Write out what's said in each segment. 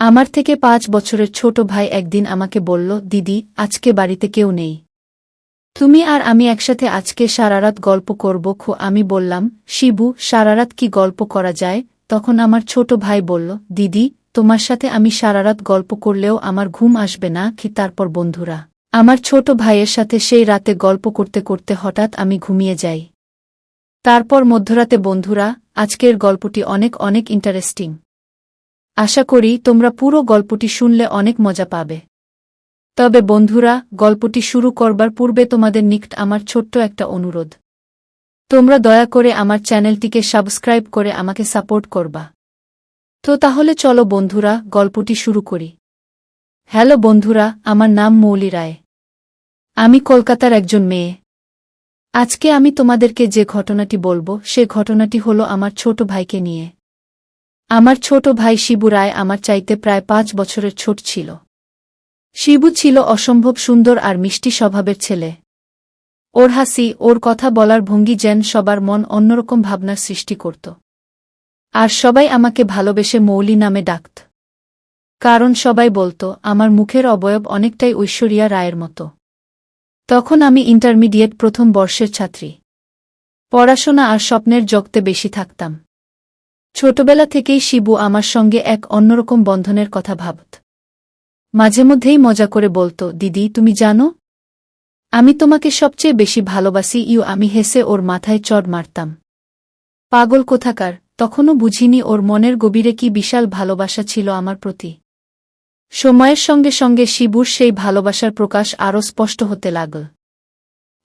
আমার থেকে পাঁচ বছরের ছোট ভাই একদিন আমাকে বলল, দিদি, আজকে বাড়িতে কেউ নেই। তুমি আর আমি একসাথে আজকে সারারাত গল্প করব। খো, আমি বললাম, শিবু, সারারাত কি গল্প করা যায়? তখন আমার ছোট ভাই বলল, দিদি, তোমার সাথে আমি সারারাত গল্প করলেও আমার ঘুম আসবে না। কি তারপর বন্ধুরা, আমার ছোট ভাইয়ের সাথে সেই রাতে গল্প করতে করতে হঠাৎ আমি ঘুমিয়ে যাই। তারপর মধ্যরাতে বন্ধুরা, আজকের গল্পটি অনেক অনেক ইন্টারেস্টিং আশা করি তোমরা পুরো গল্পটি শুনলে অনেক মজা পাবে। তবে বন্ধুরা, গল্পটি শুরু করবার পূর্বে তোমাদের নিকট আমার ছোট্ট একটা অনুরোধ। তোমরা দয়া করে আমার চ্যানেলটিকে সাবস্ক্রাইব করে আমাকে সাপোর্ট করবা। তো তাহলে চলো বন্ধুরা, গল্পটি শুরু করি। হ্যালো বন্ধুরা, আমার নাম মৌলি রায়। আমি কলকাতার একজন মেয়ে। আজকে আমি তোমাদেরকে যে ঘটনাটি বলব, সে ঘটনাটি হলো আমার ছোট ভাইকে নিয়ে। আমার ছোট ভাই শিবু রায় আমার চাইতে প্রায় পাঁচ বছরের ছোট ছিল। শিবু ছিল অসম্ভব সুন্দর আর মিষ্টি স্বভাবের ছেলে। ওর হাসি, ওর কথা বলার ভঙ্গি যেন সবার মন অন্যরকম ভাবনার সৃষ্টি করত। আর সবাই আমাকে ভালোবেসে মৌলি নামে ডাকত। কারণ সবাই বলতো, আমার মুখের অবয়ব অনেকটাই ঐশ্বরিয়া রায়ের মতো। তখন আমি ইন্টারমিডিয়েট প্রথম বর্ষের ছাত্রী। পড়াশোনা আর স্বপ্নের জগতে বেশি থাকতাম। ছোটবেলা থেকেই শিবু আমার সঙ্গে এক অন্যরকম বন্ধনের কথা ভাবত। মাঝে মধ্যেই মজা করে বলতো, দিদি, তুমি জানো? আমি তোমাকে সবচেয়ে বেশি ভালোবাসি, ইউ, আমি হেসে ওর মাথায় চড় মারতাম। পাগল কোথাকার, তখনও বুঝিনি ওর মনের গভীরে কি বিশাল ভালোবাসা ছিল আমার প্রতি। সময়ের সঙ্গে সঙ্গে শিবুর সেই ভালোবাসার প্রকাশ আরও স্পষ্ট হতে লাগল।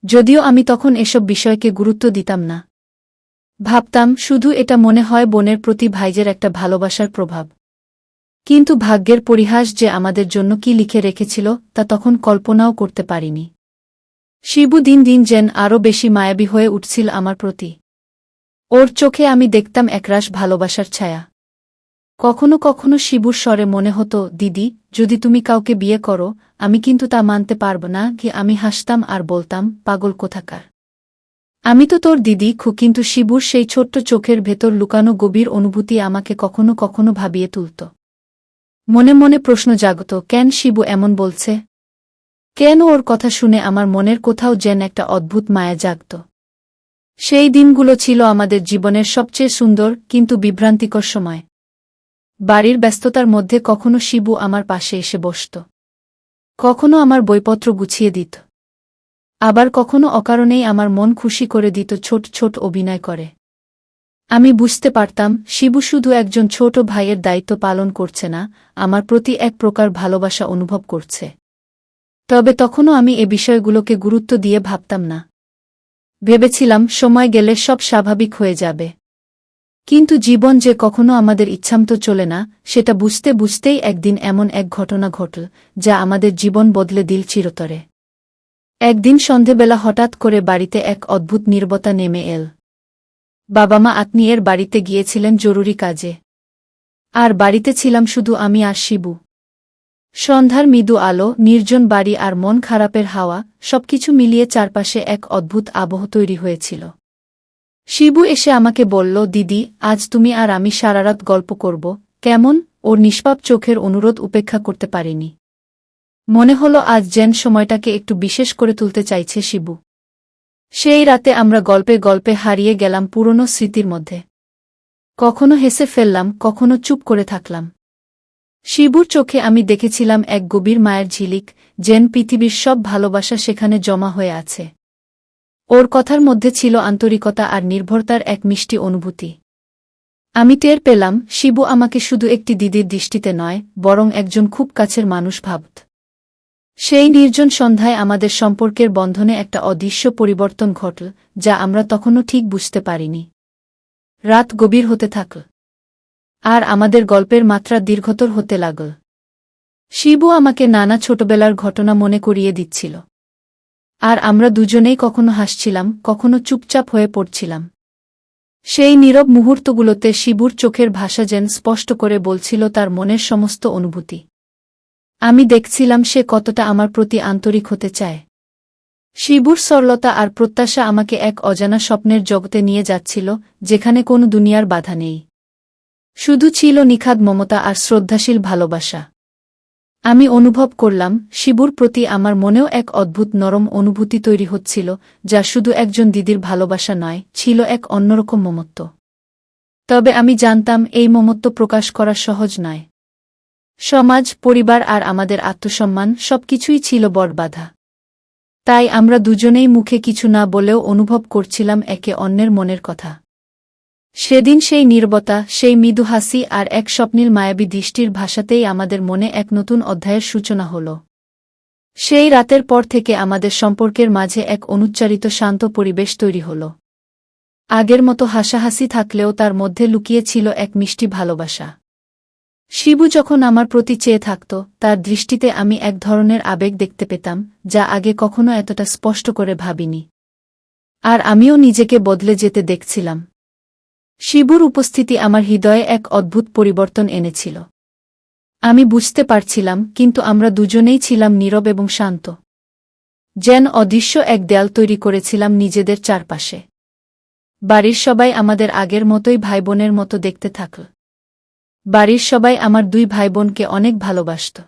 যদিও আমি তখন এসব বিষয়কে গুরুত্ব দিতাম না। ভাবতাম, শুধু এটা মনে হয় বোনের প্রতি ভাইজের একটা ভালোবাসার প্রভাব। কিন্তু ভাগ্যের পরিহাস যে আমাদের জন্য কি লিখে রেখেছিল, তা তখন কল্পনাও করতে পারিনি। শিবু দিন দিন যেন আরও বেশি মায়াবী হয়ে উঠছিল আমার প্রতি। ওর চোখে আমি দেখতাম একরাশ ভালোবাসার ছায়া। কখনো কখনো শিবুর স্বরে মনে হতো, দিদি, যদি তুমি কাউকে বিয়ে করো, আমি কিন্তু তা মানতে পারব না, কি আমি হাসতাম আর বলতাম, পাগল কোথাকার? আমি তো তোর দিদি খু, কিন্তু শিবুর সেই ছোট্ট চোখের ভেতর লুকানো গভীর অনুভূতি আমাকে কখনো কখনো ভাবিয়ে তুলত। মনে মনে প্রশ্ন জাগত, কেন শিবু এমন বলছে? কেন ওর কথা শুনে আমার মনের কোথাও যেন একটা অদ্ভুত মায়া জাগত? সেই দিনগুলো ছিল আমাদের জীবনের সবচেয়ে সুন্দর, কিন্তু বিভ্রান্তিকর সময়। বাড়ির ব্যস্ততার মধ্যে কখনো শিবু আমার পাশে এসে বসত। কখনো আমার বইপত্র গুছিয়ে দিত। আবার কখনো অকারণেই আমার মন খুশি করে দিত ছোট ছোট অভিনয় করে। আমি বুঝতে পারতাম, শিবু শুধু একজন ছোট ভাইয়ের দায়িত্ব পালন করছে না, আমার প্রতি এক প্রকার ভালোবাসা অনুভব করছে। তবে তখনও আমি এ বিষয়গুলোকে গুরুত্ব দিয়ে ভাবতাম না। ভেবেছিলাম, সময় গেলে সব স্বাভাবিক হয়ে যাবে। কিন্তু জীবন যে কখনো আমাদের ইচ্ছামতো চলে না, সেটা বুঝতে বুঝতেই একদিন এমন এক ঘটনা ঘটল, যা আমাদের জীবন বদলে দিল চিরতরে। একদিন সন্ধেবেলা হঠাৎ করে বাড়িতে এক অদ্ভুত নির্বতা নেমে এল। বাবা মা আত্মীয়ের বাড়িতে গিয়েছিলেন জরুরি কাজে। আর বাড়িতে ছিলাম শুধু আমি আর শিবু। সন্ধ্যার মৃদু আলো, নির্জন বাড়ি আর মন খারাপের হাওয়া, সবকিছু মিলিয়ে চারপাশে এক অদ্ভুত আবহ তৈরি হয়েছিল। শিবু এসে আমাকে বলল, দিদি, আজ তুমি আর আমি সারারাত গল্প করব। কেমন? ওর নিষ্পাপ চোখের অনুরোধ উপেক্ষা করতে পারিনি। মনে হলো আজ যেন সময়টাকে একটু বিশেষ করে তুলতে চাইছে শিবু। সেই রাতে আমরা গল্পে গল্পে হারিয়ে গেলাম পুরনো স্মৃতির মধ্যে। কখনো হেসে ফেললাম, কখনো চুপ করে থাকলাম। শিবুর চোখে আমি দেখেছিলাম এক গভীর মায়ের ঝিলিক যেন পৃথিবীর সব ভালোবাসা সেখানে জমা হয়ে আছে। ওর কথার মধ্যে ছিল আন্তরিকতা আর নির্ভরতার এক মিষ্টি অনুভূতি। আমি টের পেলাম, শিবু আমাকে শুধু একটি দিদির দৃষ্টিতে নয়, বরং একজন খুব কাছের মানুষ ভাবত। সেই নির্জন সন্ধ্যায় আমাদের সম্পর্কের বন্ধনে একটা অদৃশ্য পরিবর্তন ঘটল, যা আমরা তখনও ঠিক বুঝতে পারিনি। রাত গভীর হতে থাকল। আর আমাদের গল্পের মাত্রা দীর্ঘতর হতে লাগল। শিবু আমাকে নানা ছোটবেলার ঘটনা মনে করিয়ে দিচ্ছিল। আর আমরা দুজনেই কখনো হাসছিলাম, কখনো চুপচাপ হয়ে পড়ছিলাম। সেই নীরব মুহূর্তগুলোতে শিবুর চোখের ভাষা যেন স্পষ্ট করে বলছিল তার মনের সমস্ত অনুভূতি। আমি দেখছিলাম সে কতটা আমার প্রতি আন্তরিক হতে চায়। শিবুর সরলতা আর প্রত্যাশা আমাকে এক অজানা স্বপ্নের জগতে নিয়ে যাচ্ছিল, যেখানে কোনো দুনিয়ার বাধা নেই। শুধু ছিল নিখাদ মমতা আর শ্রদ্ধাশীল ভালোবাসা। আমি অনুভব করলাম, শিবুর প্রতি আমার মনেও এক অদ্ভুত নরম অনুভূতি তৈরি হচ্ছিল, যা শুধু একজন দিদির ভালোবাসা নয়, ছিল এক অন্যরকম মমত্ব। তবে আমি জানতাম, এই মমত্ব প্রকাশ করা সহজ নয়। সমাজ, পরিবার আর আমাদের আত্মসম্মান সবকিছুই ছিল বটবাধা তাই আমরা দুজনেই মুখে কিছু না বলেও অনুভব করছিলাম একে অন্যের মনের কথা। সেদিন সেই নির্বতা, সেই মৃদু হাসি আর এক স্বপ্নীল মায়াবী দৃষ্টির ভাষাতেই আমাদের মনে এক নতুন অধ্যায়ের সূচনা হল। সেই রাতের পর থেকে আমাদের সম্পর্কের মাঝে এক অনুচ্চারিত শান্ত পরিবেশ তৈরি হল। আগের মতো হাসাহাসি থাকলেও তার মধ্যে লুকিয়ে ছিল এক মিষ্টি ভালোবাসা। শিবু যখন আমার প্রতি চেয়ে থাকত, তার দৃষ্টিতে আমি এক ধরনের আবেগ দেখতে পেতাম, যা আগে কখনো এতটা স্পষ্ট করে ভাবিনি। আর আমিও নিজেকে বদলে যেতে দেখছিলাম। শিবুর উপস্থিতি আমার হৃদয়ে এক অদ্ভুত পরিবর্তন এনেছিল। আমি বুঝতে পারছিলাম, কিন্তু আমরা দুজনেই ছিলাম নীরব এবং শান্ত। যেন অদৃশ্য এক দেয়াল তৈরি করেছিলাম নিজেদের চারপাশে। বাড়ির সবাই আমাদের আগের মতোই ভাইবোনের মতো দেখতে থাকল। বাড়ির সবাই আমার দুই ভাই বোনকে অনেক ভালোবাসত।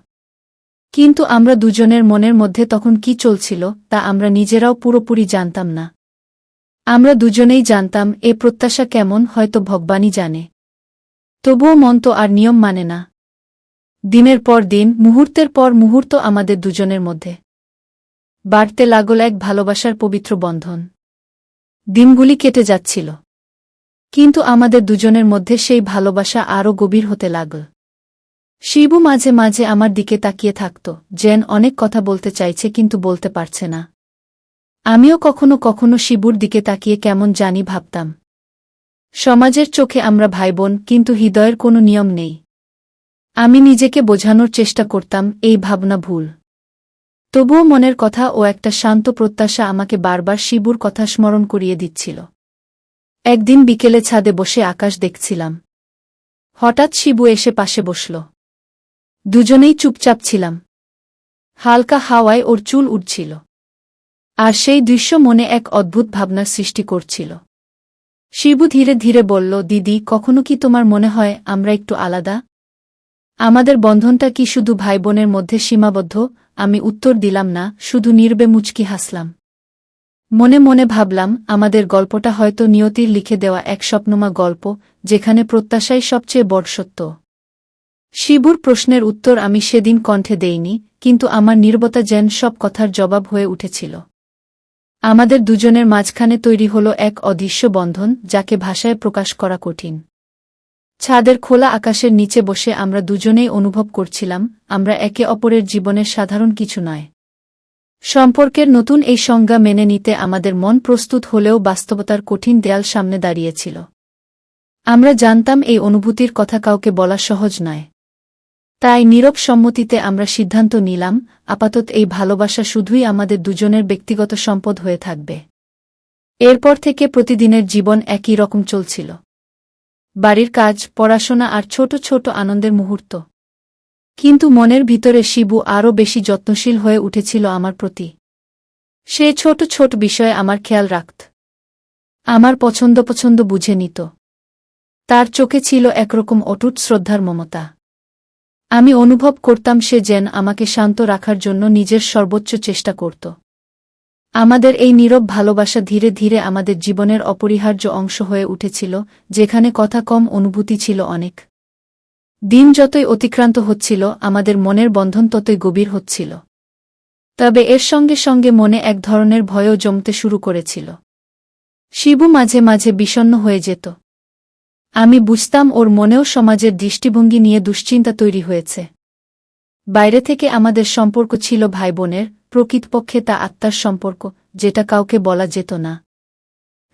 কিন্তু আমরা দুজনের মনের মধ্যে তখন কি চলছিল, তা আমরা নিজেরাও পুরোপুরি জানতাম না। আমরা দুজনেই জানতাম, এ প্রত্যাশা কেমন, হয়তো ভগবানই জানে। তবুও মন তো আর নিয়ম মানে না। দিনের পর দিন, মুহূর্তের পর মুহূর্ত আমাদের দুজনের মধ্যে। বাড়তে লাগল এক ভালোবাসার পবিত্র বন্ধন। দিনগুলি কেটে যাচ্ছিল। কিন্তু আমাদের দুজনের মধ্যে সেই ভালোবাসা আরও গভীর হতে লাগল শিবু মাঝে মাঝে আমার দিকে তাকিয়ে থাকত, যেন অনেক কথা বলতে চাইছে কিন্তু বলতে পারছে না। আমিও কখনো কখনো শিবুর দিকে তাকিয়ে কেমন জানি ভাবতাম। সমাজের চোখে আমরা ভাইবোন, কিন্তু হৃদয়ের কোনো নিয়ম নেই। আমি নিজেকে বোঝানোর চেষ্টা করতাম, এই ভাবনা ভুল। তবুও মনের কথা ও একটা শান্ত প্রত্যাশা আমাকে বারবার শিবুর কথা স্মরণ করিয়ে দিচ্ছিল। একদিন বিকেলে ছাদে বসে আকাশ দেখছিলাম। হঠাৎ শিবু এসে পাশে বসল। দুজনেই চুপচাপ ছিলাম। হালকা হাওয়ায় ওর চুল উঠছিল আর সেই দৃশ্য মনে এক অদ্ভুত ভাবনার সৃষ্টি করছিল। শিবু ধীরে ধীরে বলল, দিদি, কখনো কি তোমার মনে হয় আমরা একটু আলাদা? আমাদের বন্ধনটা কি শুধু ভাই বোনের মধ্যে সীমাবদ্ধ? আমি উত্তর দিলাম না, শুধু নির্বে মুচকি হাসলাম। মনে মনে ভাবলাম, আমাদের গল্পটা হয়তো নিয়তির লিখে দেওয়া এক স্বপ্নমা গল্প, যেখানে প্রত্যাশাই সবচেয়ে বড় সত্য। শিবুর প্রশ্নের উত্তর আমি সেদিন কণ্ঠে দেইনি, কিন্তু আমার নির্বতা যেন সব কথার জবাব হয়ে উঠেছিল। আমাদের দুজনের মাঝখানে তৈরি হল এক অদৃশ্য বন্ধন, যাকে ভাষায় প্রকাশ করা কঠিন। ছাদের খোলা আকাশের নিচে বসে আমরা দুজনেই অনুভব করছিলাম, আমরা একে অপরের জীবনের সাধারণ কিছু নয়। সম্পর্কের নতুন এই সংজ্ঞা মেনে নিতে আমাদের মন প্রস্তুত হলেও বাস্তবতার কঠিন দেয়াল সামনে দাঁড়িয়েছিল। আমরা জানতাম এই অনুভূতির কথা কাউকে বলা সহজ নয়। তাই নীরব সম্মতিতে আমরা সিদ্ধান্ত নিলাম, আপাতত এই ভালোবাসা শুধুই আমাদের দুজনের ব্যক্তিগত সম্পদ হয়ে থাকবে। এরপর থেকে প্রতিদিনের জীবন একই রকম চলছিল। বাড়ির কাজ, পড়াশোনা আর ছোট ছোট আনন্দের মুহূর্ত। কিন্তু মনের ভিতরে শিবু আরও বেশি যত্নশীল হয়ে উঠেছিল আমার প্রতি। সে ছোট ছোট বিষয়ে আমার খেয়াল রাখত। আমার পছন্দ পছন্দ বুঝে নিত। তার চোখে ছিল একরকম অটুট শ্রদ্ধার মমতা। আমি অনুভব করতাম সে যেন আমাকে শান্ত রাখার জন্য নিজের সর্বোচ্চ চেষ্টা করত। আমাদের এই নীরব ভালোবাসা ধীরে ধীরে আমাদের জীবনের অপরিহার্য অংশ হয়ে উঠেছিল, যেখানে কথা কম অনুভূতি ছিল অনেক। দিন যতই অতিক্রান্ত হচ্ছিল, আমাদের মনের বন্ধন ততই গভীর হচ্ছিল। তবে এর সঙ্গে সঙ্গে মনে এক ধরনের ভয়ও জমতে শুরু করেছিল। শিবু মাঝে মাঝে বিষণ্ন হয়ে যেত। আমি বুঝতাম ওর মনেও সমাজের দৃষ্টিভঙ্গি নিয়ে দুশ্চিন্তা তৈরি হয়েছে। বাইরে থেকে আমাদের সম্পর্ক ছিল ভাই বোনের, প্রকৃতপক্ষে তা আত্মার সম্পর্ক, যেটা কাউকে বলা যেত না।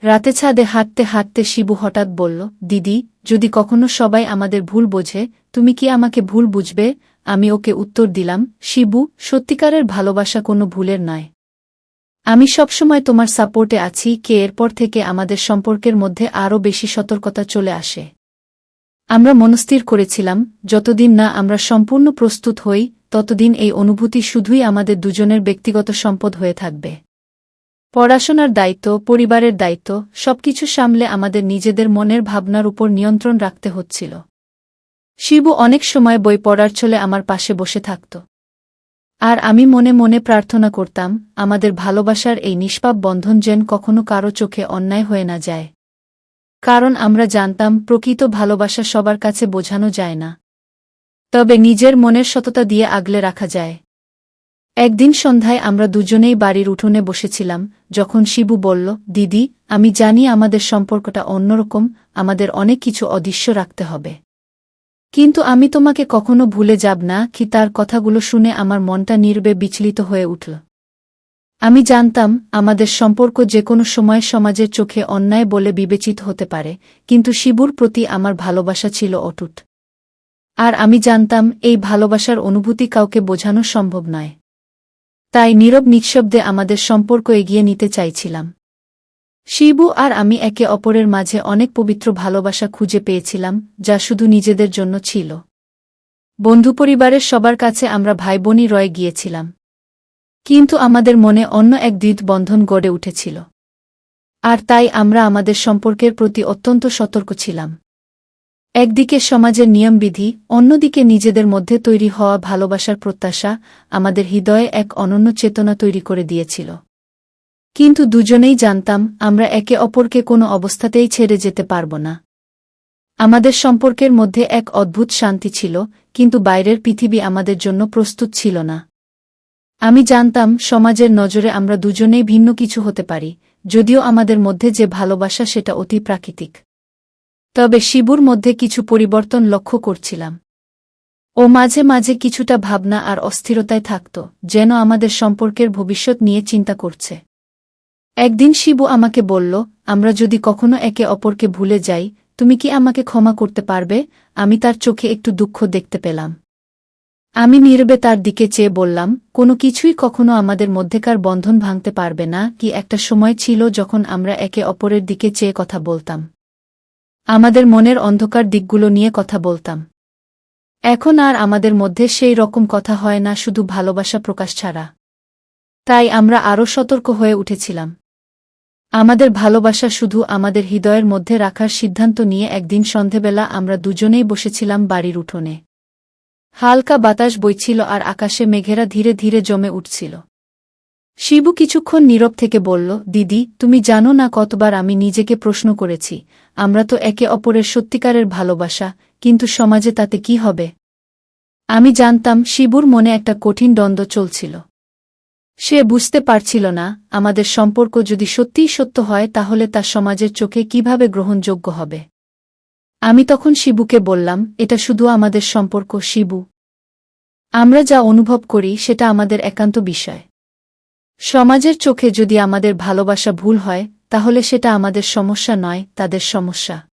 রাতে ছাদে হাঁটতে হাঁটতে শিবু হঠাৎ বলল, দিদি, যদি কখনো সবাই আমাদের ভুল বোঝে, তুমি কি আমাকে ভুল বুঝবে? আমি ওকে উত্তর দিলাম, শিবু, সত্যিকারের ভালোবাসা কোনো ভুলের নয়। আমি সবসময় তোমার সাপোর্টে আছি, কে এরপর থেকে আমাদের সম্পর্কের মধ্যে আরও বেশি সতর্কতা চলে আসে। আমরা মনস্থির করেছিলাম, যতদিন না আমরা সম্পূর্ণ প্রস্তুত হই, ততদিন এই অনুভূতি শুধুই আমাদের দুজনের ব্যক্তিগত সম্পদ হয়ে থাকবে। পড়াশোনার দায়িত্ব, পরিবারের দায়িত্ব, সবকিছু সামলে আমাদের নিজেদের মনের ভাবনার উপর নিয়ন্ত্রণ রাখতে হচ্ছিল। শিবু অনেক সময় বই পড়ার চলে আমার পাশে বসে থাকত। আর আমি মনে মনে প্রার্থনা করতাম, আমাদের ভালোবাসার এই নিষ্পাপ বন্ধন যেন কখনো কারও চোখে অন্যায় হয়ে না যায়। কারণ আমরা জানতাম, প্রকৃত ভালোবাসা সবার কাছে বোঝানো যায় না। তবে নিজের মনের সততা দিয়ে আগলে রাখা যায়। একদিন সন্ধ্যায় আমরা দুজনেই বাড়ির উঠোনে বসেছিলাম, যখন শিবু বলল, দিদি, আমি জানি আমাদের সম্পর্কটা অন্যরকম, আমাদের অনেক কিছু অদৃশ্য রাখতে হবে। কিন্তু আমি তোমাকে কখনো ভুলে যাব না কি তার কথাগুলো শুনে আমার মনটা নির্বে বিচলিত হয়ে উঠল। আমি জানতাম, আমাদের সম্পর্ক যে কোনো সময় সমাজের চোখে অন্যায় বলে বিবেচিত হতে পারে, কিন্তু শিবুর প্রতি আমার ভালোবাসা ছিল অটুট। আর আমি জানতাম, এই ভালোবাসার অনুভূতি কাউকে বোঝানো সম্ভব নয়। তাই নীরব নিঃশব্দে আমাদের সম্পর্ক এগিয়ে নিতে চাইছিলাম। শিবু আর আমি একে অপরের মাঝে অনেক পবিত্র ভালোবাসা খুঁজে পেয়েছিলাম, যা শুধু নিজেদের জন্য ছিল। বন্ধু পরিবারের সবার কাছে আমরা ভাই বোনই রয়ে গিয়েছিলাম। কিন্তু আমাদের মনে অন্য এক দ্বিত বন্ধন গড়ে উঠেছিল। আর তাই আমরা আমাদের সম্পর্কের প্রতি অত্যন্ত সতর্ক ছিলাম। একদিকে সমাজের নিয়মবিধি, অন্যদিকে নিজেদের মধ্যে তৈরি হওয়া ভালোবাসার প্রত্যাশা আমাদের হৃদয়ে এক অনন্য চেতনা তৈরি করে দিয়েছিল। কিন্তু দুজনেই জানতাম, আমরা একে অপরকে কোনো অবস্থাতেই ছেড়ে যেতে পারব না। আমাদের সম্পর্কের মধ্যে এক অদ্ভুত শান্তি ছিল, কিন্তু বাইরের পৃথিবী আমাদের জন্য প্রস্তুত ছিল না। আমি জানতাম, সমাজের নজরে আমরা দুজনেই ভিন্ন কিছু হতে পারি, যদিও আমাদের মধ্যে যে ভালোবাসা সেটা অতি প্রাকৃতিক। তবে শিবুর মধ্যে কিছু পরিবর্তন লক্ষ্য করছিলাম। ও মাঝে মাঝে কিছুটা ভাবনা আর অস্থিরতায় থাকত, যেন আমাদের সম্পর্কের ভবিষ্যৎ নিয়ে চিন্তা করছে। একদিন শিবু আমাকে বলল, আমরা যদি কখনো একে অপরকে ভুলে যাই, তুমি কি আমাকে ক্ষমা করতে পারবে? আমি তার চোখে একটু দুঃখ দেখতে পেলাম। আমি নীরবে তার দিকে চেয়ে বললাম, কোনো কিছুই কখনো আমাদের মধ্যেকার বন্ধন ভাঙতে পারবে না, কি একটা সময় ছিল যখন আমরা একে অপরের দিকে চেয়ে কথা বলতাম। আমাদের মনের অন্ধকার দিকগুলো নিয়ে কথা বলতাম। এখন আর আমাদের মধ্যে সেই রকম কথা হয় না, শুধু ভালোবাসা প্রকাশ ছাড়া। তাই আমরা আরও সতর্ক হয়ে উঠেছিলাম। আমাদের ভালোবাসা শুধু আমাদের হৃদয়ের মধ্যে রাখার সিদ্ধান্ত নিয়ে একদিন সন্ধেবেলা আমরা দুজনেই বসেছিলাম বাড়ির উঠোনে। হালকা বাতাস বইছিল আর আকাশে মেঘেরা ধীরে ধীরে জমে উঠছিল। শিবু কিছুক্ষণ নীরব থেকে বলল, দিদি, তুমি জানো না কতবার আমি নিজেকে প্রশ্ন করেছি। আমরা তো একে অপরের সত্যিকারের ভালোবাসা, কিন্তু সমাজে তাতে কি হবে? আমি জানতাম শিবুর মনে একটা কঠিন দ্বন্দ্ব চলছিল। সে বুঝতে পারছিল না, আমাদের সম্পর্ক যদি সত্যিই সত্য হয়, তাহলে তা সমাজের চোখে কীভাবে গ্রহণযোগ্য হবে? আমি তখন শিবুকে বললাম, এটা শুধু আমাদের সম্পর্ক, শিবু। আমরা যা অনুভব করি, সেটা আমাদের একান্ত বিষয়। সমাজের চোখে যদি আমাদের ভালোবাসা ভুল হয়, তাহলে সেটা আমাদের সমস্যা নয়, তাদের সমস্যা।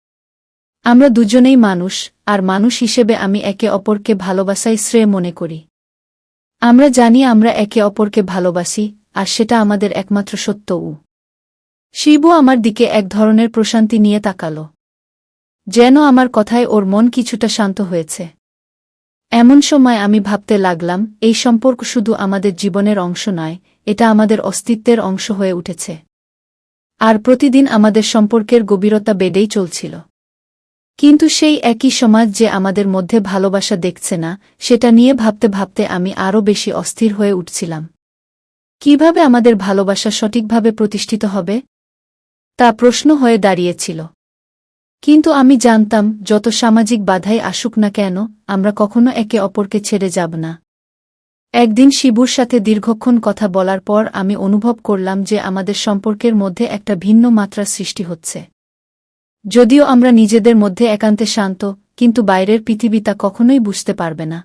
আমরা দুজনেই মানুষ, আর মানুষ হিসেবে আমি একে অপরকে ভালোবাসাই শ্রেয় মনে করি। আমরা জানি আমরা একে অপরকে ভালোবাসি, আর সেটা আমাদের একমাত্র সত্য উ। শিবু আমার দিকে এক ধরনের প্রশান্তি নিয়ে তাকাল। যেন আমার কথায় ওর মন কিছুটা শান্ত হয়েছে। এমন সময় আমি ভাবতে লাগলাম, এই সম্পর্ক শুধু আমাদের জীবনের অংশ নয় এটা আমাদের অস্তিত্বের অংশ হয়ে উঠেছে। আর প্রতিদিন আমাদের সম্পর্কের গভীরতা বেড়েই চলছিল। কিন্তু সেই একই সমাজ যে আমাদের মধ্যে ভালোবাসা দেখছে না, সেটা নিয়ে ভাবতে ভাবতে আমি আরও বেশি অস্থির হয়ে উঠছিলাম। কীভাবে আমাদের ভালোবাসা সঠিকভাবে প্রতিষ্ঠিত হবে? তা প্রশ্ন হয়ে দাঁড়িয়েছিল। কিন্তু আমি জানতাম, যত সামাজিক বাধাই আসুক না কেন, আমরা কখনো একে অপরকে ছেড়ে যাব না। একদিন শিবুর সাথে দীর্ঘক্ষণ কথা বলার পর আমি অনুভব করলাম যে আমাদের সম্পর্কের মধ্যে একটা ভিন্ন মাত্রা সৃষ্টি হচ্ছে। যদিও আমরা নিজেদের মধ্যে একান্তে শান্ত, কিন্তু বাইরের পৃথিবী তা কখনোই বুঝতে পারবে না।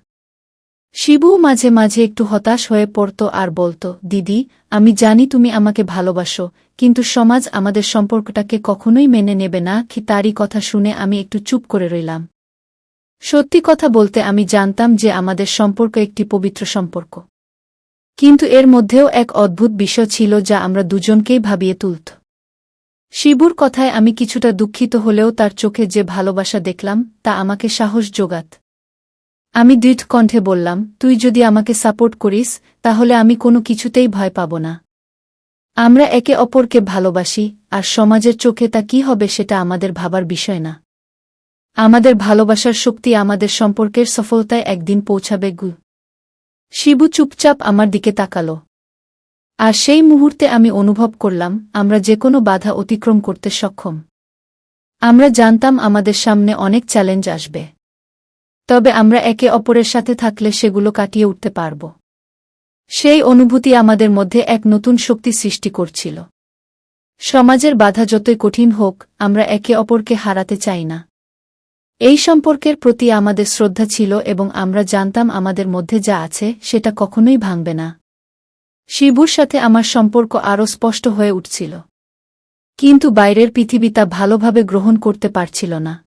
শিবু মাঝে মাঝে একটু হতাশ হয়ে পড়ত আর বলত, দিদি, আমি জানি তুমি আমাকে ভালোবাসো, কিন্তু সমাজ আমাদের সম্পর্কটাকে কখনোই মেনে নেবে না, কি তারই কথা শুনে আমি একটু চুপ করে রইলাম। সত্যি কথা বলতে আমি জানতাম যে আমাদের সম্পর্ক একটি পবিত্র সম্পর্ক। কিন্তু এর মধ্যেও এক অদ্ভুত বিষয় ছিল যা আমরা দুজনকেই ভাবিয়ে তুলত। শিবুর কথায় আমি কিছুটা দুঃখিত হলেও তার চোখে যে ভালোবাসা দেখলাম, তা আমাকে সাহস জোগাত আমি দৃঢ় কণ্ঠে বললাম, তুই যদি আমাকে সাপোর্ট করিস, তাহলে আমি কোনো কিছুতেই ভয় পাব না। আমরা একে অপরকে ভালোবাসি, আর সমাজের চোখে তা কি হবে সেটা আমাদের ভাবার বিষয় না। আমাদের ভালোবাসার শক্তি আমাদের সম্পর্কের সফলতায় একদিন পৌঁছাবে, গু। শিবু চুপচাপ আমার দিকে তাকালো। আর সেই মুহূর্তে আমি অনুভব করলাম, আমরা যে কোনো বাধা অতিক্রম করতে সক্ষম। আমরা জানতাম আমাদের সামনে অনেক চ্যালেঞ্জ আসবে। তবে আমরা একে অপরের সাথে থাকলে সেগুলো কাটিয়ে উঠতে পারব। সেই অনুভূতি আমাদের মধ্যে এক নতুন শক্তি সৃষ্টি করছিল। সমাজের বাধা যতই কঠিন হোক, আমরা একে অপরকে হারাতে চাই না। এই সম্পর্কের প্রতি আমাদের শ্রদ্ধা ছিল এবং আমরা জানতাম আমাদের মধ্যে যা আছে, সেটা কখনোই ভাঙবে না। শিবুর সাথে আমার সম্পর্ক আরও স্পষ্ট হয়ে উঠছিল। কিন্তু বাইরের পৃথিবী তা ভালোভাবে গ্রহণ করতে পারছিল না।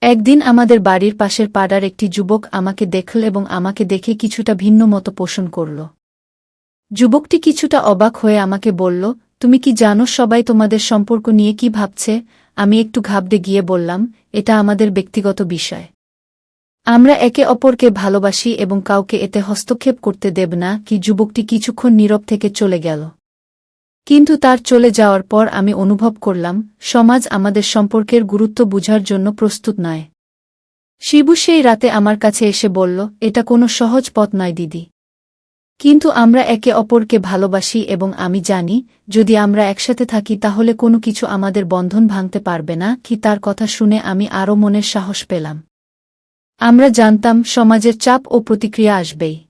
একদিন আমাদের বাড়ির পাশের পাড়ার একটি যুবক আমাকে দেখল এবং আমাকে দেখে কিছুটা ভিন্ন মতো পোষণ করল। যুবকটি কিছুটা অবাক হয়ে আমাকে বলল, তুমি কি জানো সবাই তোমাদের সম্পর্ক নিয়ে কি ভাবছে? আমি একটু ঘাবড়ে গিয়ে বললাম, এটা আমাদের ব্যক্তিগত বিষয়। আমরা একে অপরকে ভালোবাসি এবং কাউকে এতে হস্তক্ষেপ করতে দেব না, কি যুবকটি কিছুক্ষণ নীরব থেকে চলে গেল। কিন্তু তার চলে যাওয়ার পর আমি অনুভব করলাম, সমাজ আমাদের সম্পর্কের গুরুত্ব বুঝার জন্য প্রস্তুত নয়। শিবু সেই রাতে আমার কাছে এসে বলল, এটা কোনো সহজ পথ নয়, দিদি। কিন্তু আমরা একে অপরকে ভালোবাসি এবং আমি জানি, যদি আমরা একসাথে থাকি তাহলে কোনো কিছু আমাদের বন্ধন ভাঙতে পারবে না, কি তার কথা শুনে আমি আরও মনের সাহস পেলাম। আমরা জানতাম, সমাজের চাপ ও প্রতিক্রিয়া আসবেই।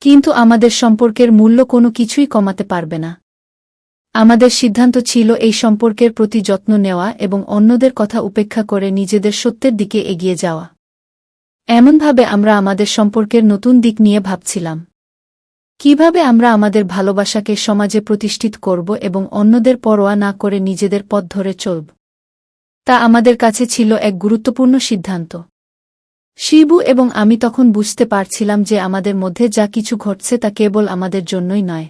কিন্তু আমাদের সম্পর্কের মূল্য কোনো কিছুই কমাতে পারবে না। আমাদের সিদ্ধান্ত ছিল এই সম্পর্কের প্রতি যত্ন নেওয়া এবং অন্যদের কথা উপেক্ষা করে নিজেদের সত্যের দিকে এগিয়ে যাওয়া। এমনভাবে আমরা আমাদের সম্পর্কের নতুন দিক নিয়ে ভাবছিলাম। কীভাবে আমরা আমাদের ভালোবাসাকে সমাজে প্রতিষ্ঠিত করব এবং অন্যদের পরোয়া না করে নিজেদের পথ ধরে চলব? তা আমাদের কাছে ছিল এক গুরুত্বপূর্ণ সিদ্ধান্ত। শিবু এবং আমি তখন বুঝতে পারছিলাম যে আমাদের মধ্যে যা কিছু ঘটছে তা কেবল আমাদের জন্যই নয়।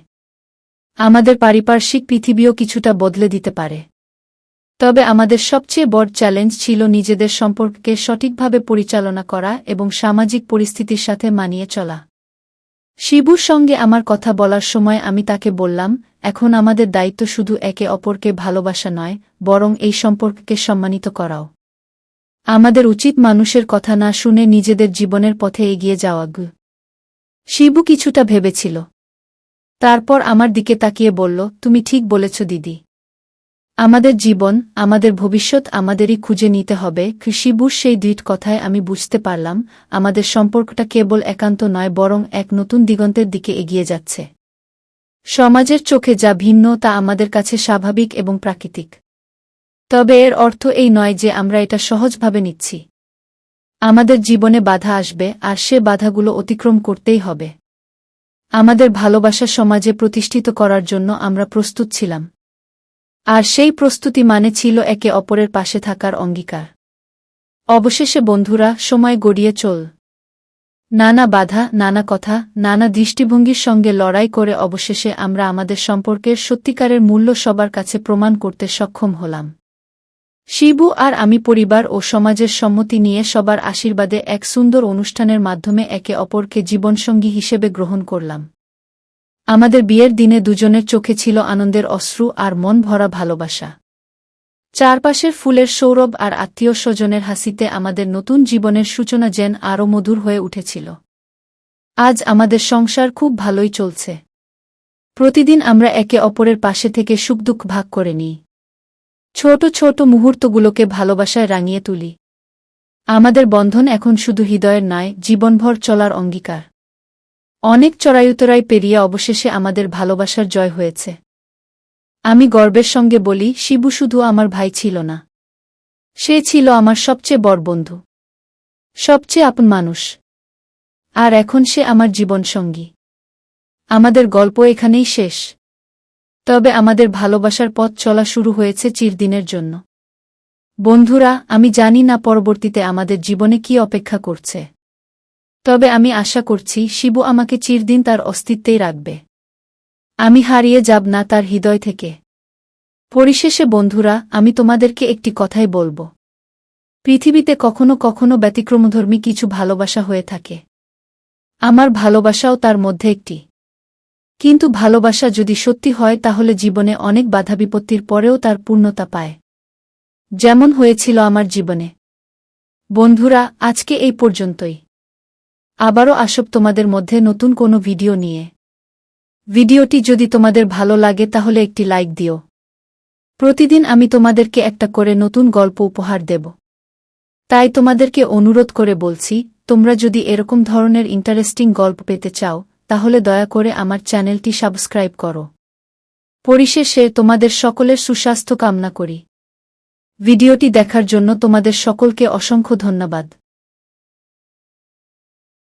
আমাদের পারিপার্শ্বিক পৃথিবীও কিছুটা বদলে দিতে পারে। তবে আমাদের সবচেয়ে বড় চ্যালেঞ্জ ছিল নিজেদের সম্পর্ককে সঠিকভাবে পরিচালনা করা এবং সামাজিক পরিস্থিতির সাথে মানিয়ে চলা। শিবুর সঙ্গে আমার কথা বলার সময় আমি তাকে বললাম, এখন আমাদের দায়িত্ব শুধু একে অপরকে ভালোবাসা নয়, বরং এই সম্পর্ককে সম্মানিত করাও। আমাদের উচিত মানুষের কথা না শুনে নিজেদের জীবনের পথে এগিয়ে যাওয়া শিবু কিছুটা ভেবেছিল। তারপর আমার দিকে তাকিয়ে বলল, তুমি ঠিক বলেছ, দিদি। আমাদের জীবন, আমাদের ভবিষ্যৎ আমাদেরই খুঁজে নিতে হবে। কৃষিবুর সেই দৃঢ় কথায় আমি বুঝতে পারলাম, আমাদের সম্পর্কটা কেবল একান্ত নয়, বরং এক নতুন দিগন্তের দিকে এগিয়ে যাচ্ছে। সমাজের চোখে যা ভিন্ন তা আমাদের কাছে স্বাভাবিক এবং প্রাকৃতিক। তবে এর অর্থ এই নয় যে আমরা এটা সহজভাবে নিচ্ছি। আমাদের জীবনে বাধা আসবে, আর সে বাধাগুলো অতিক্রম করতেই হবে। আমাদের ভালোবাসা সমাজে প্রতিষ্ঠিত করার জন্য আমরা প্রস্তুত ছিলাম। আর সেই প্রস্তুতি মানে ছিল একে অপরের পাশে থাকার অঙ্গীকার। অবশেষে, বন্ধুরা, সময় গড়িয়ে চল। নানা বাধা, নানা কথা, নানা দৃষ্টিভঙ্গির সঙ্গে লড়াই করে অবশেষে আমরা আমাদের সম্পর্কের সত্যিকারের মূল্য সবার কাছে প্রমাণ করতে সক্ষম হলাম। শিবু আর আমি পরিবার ও সমাজের সম্মতি নিয়ে সবার আশীর্বাদে এক সুন্দর অনুষ্ঠানের মাধ্যমে একে অপরকে জীবনসঙ্গী হিসেবে গ্রহণ করলাম। আমাদের বিয়ের দিনে দুজনের চোখে ছিল আনন্দের অশ্রু আর মন ভরা ভালোবাসা। চারপাশের ফুলের সৌরভ আর আত্মীয় স্বজনের হাসিতে আমাদের নতুন জীবনের সূচনা যেন আরও মধুর হয়ে উঠেছিল। আজ আমাদের সংসার খুব ভালোই চলছে। প্রতিদিন আমরা একে অপরের পাশে থেকে সুখ দুঃখ ভাগ করে নিই। ছোট ছোট মুহূর্তগুলোকে ভালোবাসায় রাঙিয়ে তুলি। আমাদের বন্ধন এখন শুধু হৃদয়ের নয়, জীবনভর চলার অঙ্গীকার। অনেক চড়াইউতরাই পেরিয়ে অবশেষে আমাদের ভালোবাসার জয় হয়েছে। আমি গর্বের সঙ্গে বলি, শিবু শুধু আমার ভাই ছিল না। সে ছিল আমার সবচেয়ে বড় বন্ধু। সবচেয়ে আপন মানুষ। আর এখন সে আমার জীবনসঙ্গী। আমাদের গল্প এখানেই শেষ। তবে আমাদের ভালোবাসার পথ চলা শুরু হয়েছে চিরদিনের জন্য। বন্ধুরা, আমি জানি না পরবর্তীতে আমাদের জীবনে কি অপেক্ষা করছে। তবে আমি আশা করছি শিবু আমাকে চিরদিন তার অস্তিত্বেই রাখবে। আমি হারিয়ে যাব না তার হৃদয় থেকে। পরিশেষে, বন্ধুরা, আমি তোমাদেরকে একটি কথাই বলব। পৃথিবীতে কখনো কখনো ব্যতিক্রমধর্মী কিছু ভালোবাসা হয়ে থাকে। আমার ভালোবাসাও তার মধ্যে একটি। কিন্তু ভালোবাসা যদি সত্যি হয়, তাহলে জীবনে অনেক বাধা বিপত্তির পরেও তার পূর্ণতা পায়। যেমন হয়েছিল আমার জীবনে। বন্ধুরা, আজকে এই পর্যন্তই। আবারও আসব তোমাদের মধ্যে নতুন কোনো ভিডিও নিয়ে। ভিডিওটি যদি তোমাদের ভালো লাগে তাহলে একটি লাইক দিও। প্রতিদিন আমি তোমাদেরকে একটা করে নতুন গল্প উপহার দেব। তাই তোমাদেরকে অনুরোধ করে বলছি, তোমরা যদি এরকম ধরনের ইন্টারেস্টিং গল্প পেতে চাও, তাহলে দয়া করে আমার চ্যানেলটি সাবস্ক্রাইব করো। পরিশেষে তোমাদের সকলের সুস্বাস্থ্য কামনা করি। ভিডিওটি দেখার জন্য তোমাদের সকলকে অসংখ্য ধন্যবাদ।